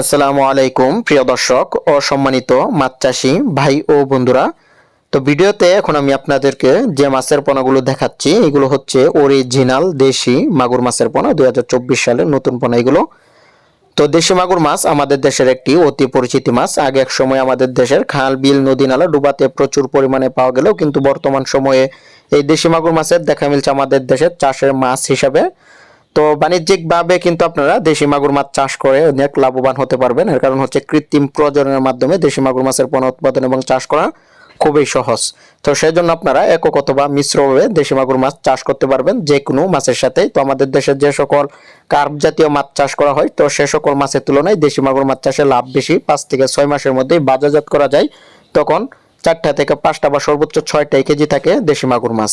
আসসালামু আলাইকুম, প্রিয় দর্শক ও সম্মানিত মাছ চাষি ভাই ও বন্ধুরা। তো ভিডিওতে এখন আমি আপনাদেরকে যে মাছের পোনাগুলো দেখাচ্ছি, এগুলো হচ্ছে অরিজিনাল দেশি মাগুর মাছের পোনা, দুই সালের নতুন পোনা এগুলো। তো দেশি মাগুর মাছ আমাদের দেশের একটি অতি পরিচিতি মাছ। আগে এক সময় আমাদের দেশের খাল, বিল, নদী, নালা, ডুবাতে প্রচুর পরিমাণে পাওয়া গেলেও কিন্তু বর্তমান সময়ে এই দেশি মাগুর মাছের দেখা মিলছে আমাদের দেশের চাষের মাছ হিসাবে। তো বাণিজ্যিকভাবে কিন্তু আপনারা দেশি মাগুর মাছ চাষ করে অনেক লাভবান হতে পারবেন। এর কারণ হচ্ছে কৃত্রিম প্রজননের মাধ্যমে দেশি মাগুর মাছের পণ্য উৎপাদন এবং চাষ করা খুবই সহজ। তো সেই জন্য আপনারা একক অথবা মিশ্রভাবে দেশি মাগুর মাছ চাষ করতে পারবেন যে কোনো মাছের সাথে তো আমাদের দেশের যে সকল কার্প জাতীয় মাছ চাষ করা হয়, তো সে সকল মাছের তুলনায় দেশি মাগুর মাছ চাষে লাভ বেশি। পাঁচ থেকে ছয় মাসের মধ্যেই বাজারজাত করা যায়। তখন চারটা থেকে পাঁচটা বা সর্বোচ্চ ছয়টা কেজি থাকে দেশি মাগুর মাছ।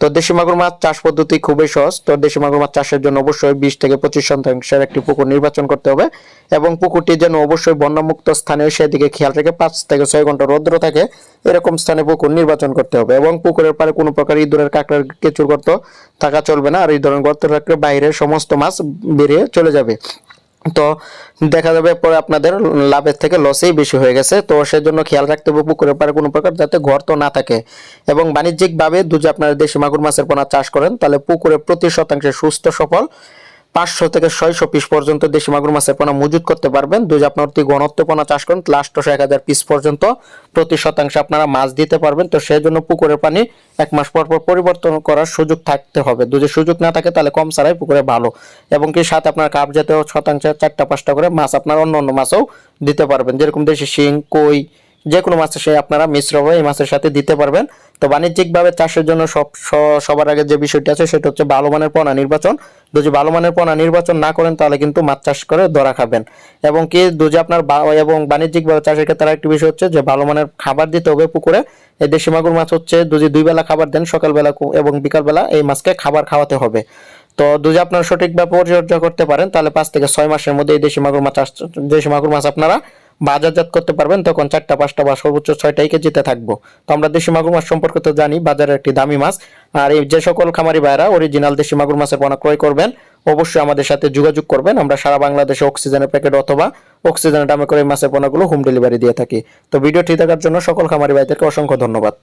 তো দেশি মাগুর মাছ চাষ পদ্ধতি খুবই সহজ। তো দেশি মাগুর মাছ চাষের জন্য অবশ্যই বিশ থেকে পঁচিশ শতাংশের একটি পুকুর নির্বাচন করতে হবে এবং পুকুরটি যেন অবশ্যই বন্যমুক্ত স্থানে সেদিকে খেয়াল রেখে পাঁচ থেকে ছয় ঘণ্টা রৌদ্র থাকে, এরকম স্থানে পুকুর নির্বাচন করতে হবে এবং পুকুরের পারে কোনো প্রকার ইঁদুরের কাঁকড়ার কেঁচুর গর্ত থাকা চলবে না। আর এই ধরনের গর্ত থাকলে বাইরে সমস্ত মাছ বেরিয়ে চলে যাবে। তো দেখা যাবে পরে আপনাদের লাভের থেকে লসেই বেশি হয়ে গেছে। তো সেজন্য খেয়াল রাখতে হবে পুকুরের পারে কোনো প্রকার যাতে ঘর তো না থাকে। এবং বাণিজ্যিকভাবে যদি আপনারা দেশি মাগুর মাছের পোনা চাষ করেন, তাহলে পুকুরে প্রতি শতাংশে সুস্থ সফল পাঁচশো থেকে ছয়শো পিস পর্যন্ত দেশি মাগুর মাছের পোনা মজুত করতে পারবেন। যদি আপনার অতি ঘনত্ব পোনা চাষ করেন লাস্টশো এক হাজার পিস পর্যন্ত। প্রতি শতাংশে আপনারা মাছ দিতে পারবেন। তো সেই জন্য পুকুরের পানি এক মাস পর পর পরিবর্তন করার সুযোগ থাকতে হবে। যদি সুযোগ না থাকে তাহলে কম ছাড়াই পুকুরে ভালো। এবং কি সাথে আপনার কাপ জাতীয় শতাংশে চারটা পাঁচটা করে মাছ আপনার অন্য অন্য মাছও দিতে পারবেন। যেরকম দেশি শিং, কই যে কোনো মাছের সে আপনারা মিশ্রভাবে এই মাছের সাথে দিতে পারবেন। তো বাণিজ্যিকভাবে চাষের জন্য সব সবার আগে যে বিষয়টি আছে সেটা হচ্ছে ভালো মানের পোনা নির্বাচন। যদি ভালো মানের পোনা নির্বাচন না করেন তাহলে কিন্তু মাছ চাষ করে ধরা খাবেন। এবং কি যদি আপনার এবং বাণিজ্যিকভাবে চাষের ক্ষেত্রে আরেকটি বিষয় হচ্ছে যে ভালো মানের খাবার দিতে হবে পুকুরে। এই দেশি মাগুর মাছ হচ্ছে যদি দুই বেলা খাবার দেন সকালবেলা এবং বিকালবেলা এই মাছকে খাবার খাওয়াতে হবে। তো যদি আপনারা সঠিকভাবে পরিচর্যা করতে পারেন তাহলে পাঁচ থেকে ছয় মাসের মধ্যে এই দেশি মাগুর মাছ দেশি মাগুর মাছ আপনারা বাজারজাত করতে পারবেন, তখন চারটা, পাঁচটা বা সর্বোচ্চ ছয়টাই কেজিতে থাকব। তো আমরা দেশি মাগুর মাছ সম্পর্কে তো জানি, বাজারের একটি দামি মাছ। আর এই যে সকল খামারি ভাইরা অরিজিনাল দেশি মাগুর মাছের পোনা ক্রয় করবেন, অবশ্যই আমাদের সাথে যোগাযোগ করবেন। আমরা সারা বাংলাদেশে অক্সিজেনের প্যাকেট অথবা অক্সিজেনের দামে করে মাছের পোনাগুলো হোম ডেলিভারি দিয়ে থাকি। তো ভিডিও ঠিক থাকার জন্য সকল খামারি ভাইদেরকে অসংখ্য ধন্যবাদ।